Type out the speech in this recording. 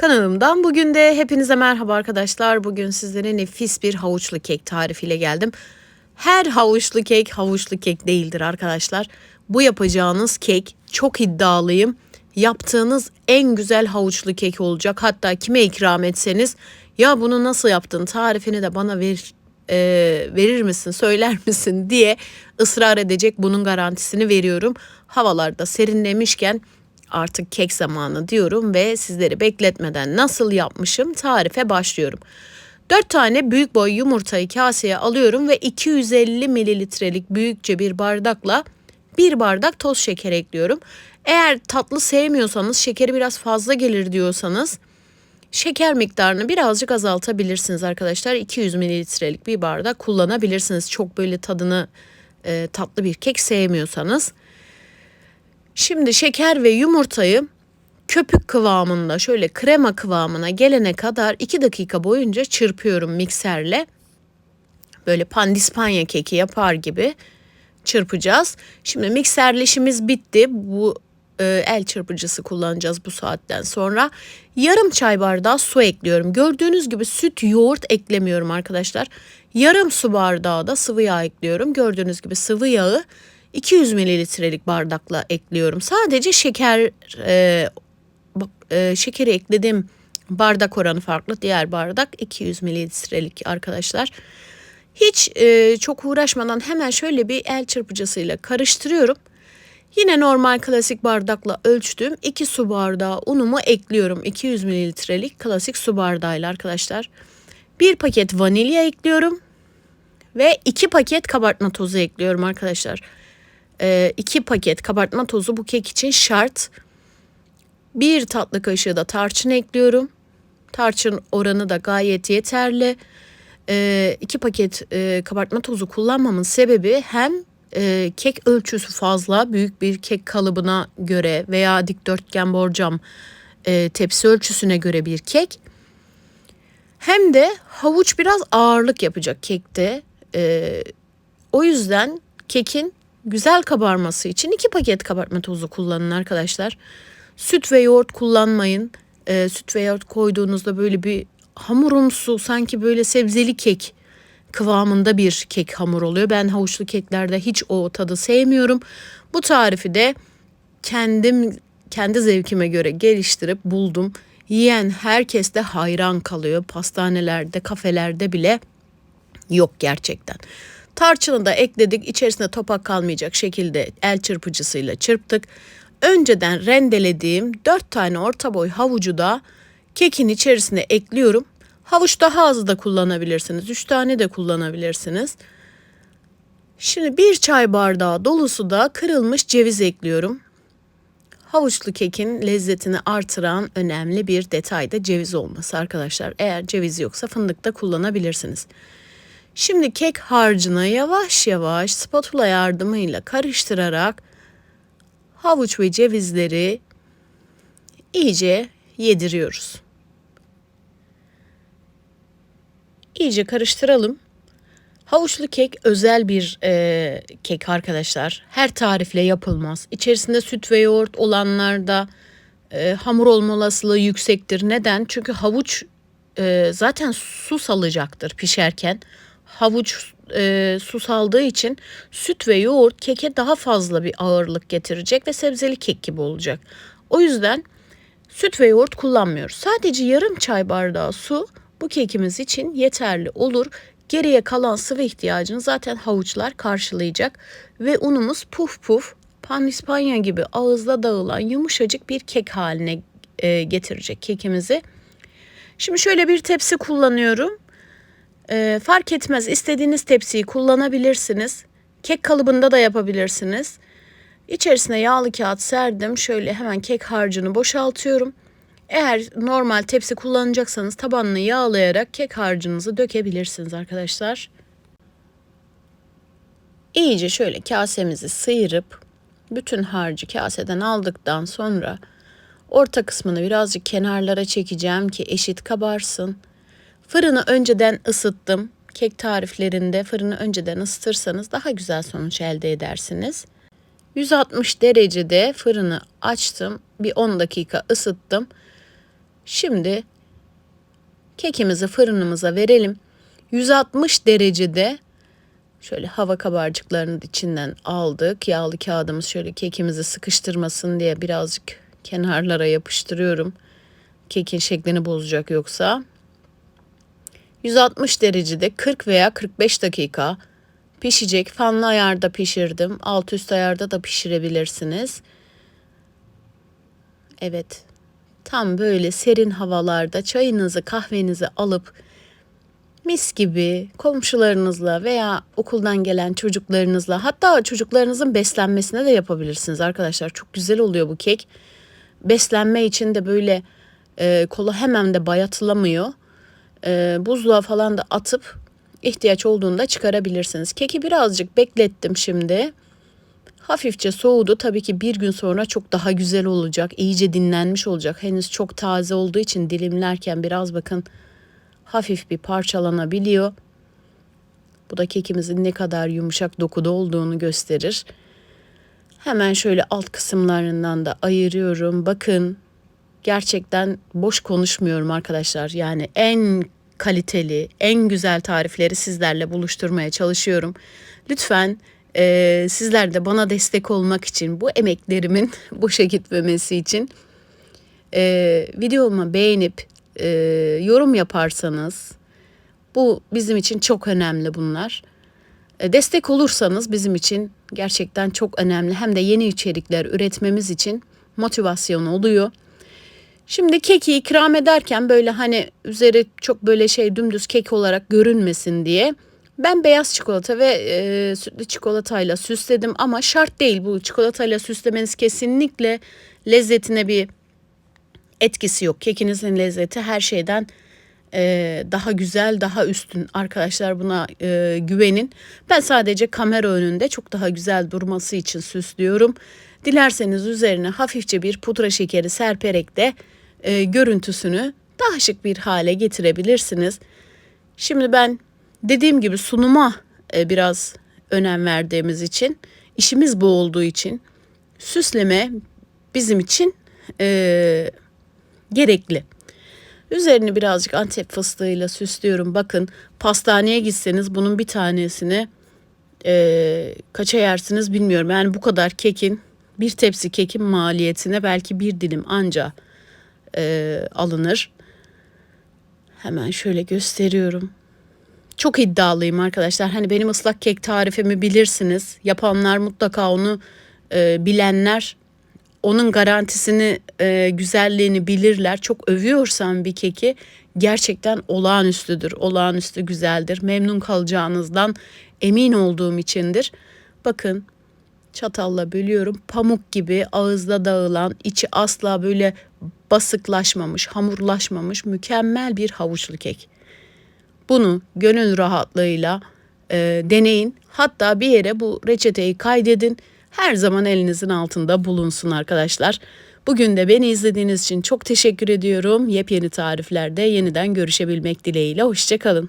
Kanalımdan bugün de hepinize merhaba arkadaşlar. Bugün sizlere nefis bir havuçlu kek tarifiyle geldim. Her havuçlu kek havuçlu kek değildir arkadaşlar. Bu yapacağınız kek çok iddialıyım. Yaptığınız en güzel havuçlu kek olacak. Hatta kime ikram etseniz ya bunu nasıl yaptın tarifini de bana ver, e, verir misin söyler misin diye ısrar edecek bunun garantisini veriyorum. Havalarda serinlemişken artık kek zamanı diyorum ve sizleri bekletmeden nasıl yapmışım tarife başlıyorum. 4 tane büyük boy yumurtayı kaseye alıyorum ve 250 mililitrelik büyükçe bir bardakla bir bardak toz şeker ekliyorum. Eğer tatlı sevmiyorsanız şekeri biraz fazla gelir diyorsanız şeker miktarını birazcık azaltabilirsiniz arkadaşlar. 200 mililitrelik bir bardak kullanabilirsiniz. Çok böyle tadını e, tatlı bir kek sevmiyorsanız. Şimdi şeker ve yumurtayı köpük kıvamında şöyle krema kıvamına gelene kadar 2 dakika boyunca çırpıyorum mikserle. Böyle pandispanya keki yapar gibi çırpacağız. Şimdi mikserleşimiz bitti. Bu e, el çırpıcısı kullanacağız bu saatten sonra. Yarım çay bardağı su ekliyorum. Gördüğünüz gibi süt, yoğurt eklemiyorum arkadaşlar. Yarım su bardağı da sıvı yağ ekliyorum. Gördüğünüz gibi sıvı yağı 200 mililitrelik bardakla ekliyorum. Sadece şeker e, e, şekeri ekledim. Bardak oranı farklı. Diğer bardak 200 mililitrelik arkadaşlar. Hiç e, çok uğraşmadan hemen şöyle bir el çırpıcısıyla karıştırıyorum. Yine normal klasik bardakla ölçtüm. 2 su bardağı unumu ekliyorum. 200 mililitrelik klasik su bardağıyla arkadaşlar. Bir paket vanilya ekliyorum. Ve 2 paket kabartma tozu ekliyorum arkadaşlar. 2 e, paket kabartma tozu bu kek için şart. Bir tatlı kaşığı da tarçın ekliyorum. Tarçın oranı da gayet yeterli. E, paket e, kabartma tozu kullanmamın sebebi hem e, kek ölçüsü fazla büyük bir kek kalıbına göre veya dikdörtgen borcam e, tepsi ölçüsüne göre bir kek. Hem de havuç biraz ağırlık yapacak kekte. E, o yüzden kekin güzel kabarması için iki paket kabartma tozu kullanın arkadaşlar. Süt ve yoğurt kullanmayın. E, süt ve yoğurt koyduğunuzda böyle bir hamurumsu sanki böyle sebzeli kek kıvamında bir kek hamur oluyor. Ben havuçlu keklerde hiç o tadı sevmiyorum. Bu tarifi de kendim kendi zevkime göre geliştirip buldum. Yiyen herkes de hayran kalıyor. Pastanelerde, kafelerde bile yok gerçekten. Tarçını da ekledik. İçerisinde topak kalmayacak şekilde el çırpıcısıyla çırptık. Önceden rendelediğim 4 tane orta boy havucu da kekin içerisine ekliyorum. Havuç daha az da kullanabilirsiniz. 3 tane de kullanabilirsiniz. Şimdi bir çay bardağı dolusu da kırılmış ceviz ekliyorum. Havuçlu kekin lezzetini artıran önemli bir detay da ceviz olması arkadaşlar. Eğer ceviz yoksa fındık da kullanabilirsiniz. Şimdi kek harcını yavaş yavaş spatula yardımıyla karıştırarak havuç ve cevizleri iyice yediriyoruz. İyice karıştıralım. Havuçlu kek özel bir e, kek arkadaşlar. Her tarifle yapılmaz. İçerisinde süt ve yoğurt olanlarda e, hamur olma olasılığı yüksektir. Neden? Çünkü havuç e, zaten su salacaktır pişerken havuç e, su için süt ve yoğurt keke daha fazla bir ağırlık getirecek ve sebzeli kek gibi olacak. O yüzden süt ve yoğurt kullanmıyoruz. Sadece yarım çay bardağı su bu kekimiz için yeterli olur. Geriye kalan sıvı ihtiyacını zaten havuçlar karşılayacak ve unumuz puf puf panispanya gibi ağızda dağılan yumuşacık bir kek haline e, getirecek kekimizi. Şimdi şöyle bir tepsi kullanıyorum. E, fark etmez istediğiniz tepsiyi kullanabilirsiniz. Kek kalıbında da yapabilirsiniz. İçerisine yağlı kağıt serdim. Şöyle hemen kek harcını boşaltıyorum. Eğer normal tepsi kullanacaksanız tabanını yağlayarak kek harcınızı dökebilirsiniz arkadaşlar. İyice şöyle kasemizi sıyırıp bütün harcı kaseden aldıktan sonra orta kısmını birazcık kenarlara çekeceğim ki eşit kabarsın. Fırını önceden ısıttım. Kek tariflerinde fırını önceden ısıtırsanız daha güzel sonuç elde edersiniz. 160 derecede fırını açtım. Bir 10 dakika ısıttım. Şimdi kekimizi fırınımıza verelim. 160 derecede şöyle hava kabarcıklarının içinden aldık. Yağlı kağıdımız şöyle kekimizi sıkıştırmasın diye birazcık kenarlara yapıştırıyorum. Kekin şeklini bozacak yoksa. 160 derecede 40 veya 45 dakika pişecek. Fanlı ayarda pişirdim. Alt üst ayarda da pişirebilirsiniz. Evet. Tam böyle serin havalarda çayınızı, kahvenizi alıp mis gibi komşularınızla veya okuldan gelen çocuklarınızla hatta çocuklarınızın beslenmesine de yapabilirsiniz arkadaşlar. Çok güzel oluyor bu kek. Beslenme için de böyle e, kola hemen de bayatılamıyor. E, buzluğa falan da atıp ihtiyaç olduğunda çıkarabilirsiniz. Keki birazcık beklettim şimdi. Hafifçe soğudu. Tabii ki bir gün sonra çok daha güzel olacak. İyice dinlenmiş olacak. Henüz çok taze olduğu için dilimlerken biraz bakın hafif bir parçalanabiliyor. Bu da kekimizin ne kadar yumuşak dokuda olduğunu gösterir. Hemen şöyle alt kısımlarından da ayırıyorum. Bakın gerçekten boş konuşmuyorum arkadaşlar. Yani en kaliteli, en güzel tarifleri sizlerle buluşturmaya çalışıyorum. Lütfen e, sizler de bana destek olmak için, bu emeklerimin boşa gitmemesi için e, videomu beğenip e, yorum yaparsanız bu bizim için çok önemli bunlar. E, destek olursanız bizim için gerçekten çok önemli. Hem de yeni içerikler üretmemiz için motivasyon oluyor. Şimdi keki ikram ederken böyle hani üzeri çok böyle şey dümdüz kek olarak görünmesin diye ben beyaz çikolata ve e, sütlü çikolatayla süsledim ama şart değil bu çikolatayla süslemeniz kesinlikle lezzetine bir etkisi yok. Kekinizin lezzeti her şeyden e, daha güzel, daha üstün. Arkadaşlar buna e, güvenin. Ben sadece kamera önünde çok daha güzel durması için süslüyorum. Dilerseniz üzerine hafifçe bir pudra şekeri serperek de e, görüntüsünü daha şık bir hale getirebilirsiniz. Şimdi ben dediğim gibi sunuma e, biraz önem verdiğimiz için, işimiz bu olduğu için süsleme bizim için e, gerekli. Üzerini birazcık antep fıstığıyla süslüyorum. Bakın pastaneye gitseniz bunun bir tanesini e, kaça yersiniz bilmiyorum. Yani bu kadar kekin bir tepsi kekin maliyetine belki bir dilim anca e, alınır. Hemen şöyle gösteriyorum. Çok iddialıyım arkadaşlar. Hani benim ıslak kek tarifimi bilirsiniz. Yapanlar mutlaka onu e, bilenler onun garantisini, e, güzelliğini bilirler. Çok övüyorsam bir keki gerçekten olağanüstüdür. Olağanüstü güzeldir. Memnun kalacağınızdan emin olduğum içindir. Bakın çatalla bölüyorum. Pamuk gibi ağızda dağılan, içi asla böyle basıklaşmamış, hamurlaşmamış mükemmel bir havuçlu kek. Bunu gönül rahatlığıyla e, deneyin. Hatta bir yere bu reçeteyi kaydedin. Her zaman elinizin altında bulunsun arkadaşlar. Bugün de beni izlediğiniz için çok teşekkür ediyorum. Yepyeni tariflerde yeniden görüşebilmek dileğiyle. Hoşçakalın.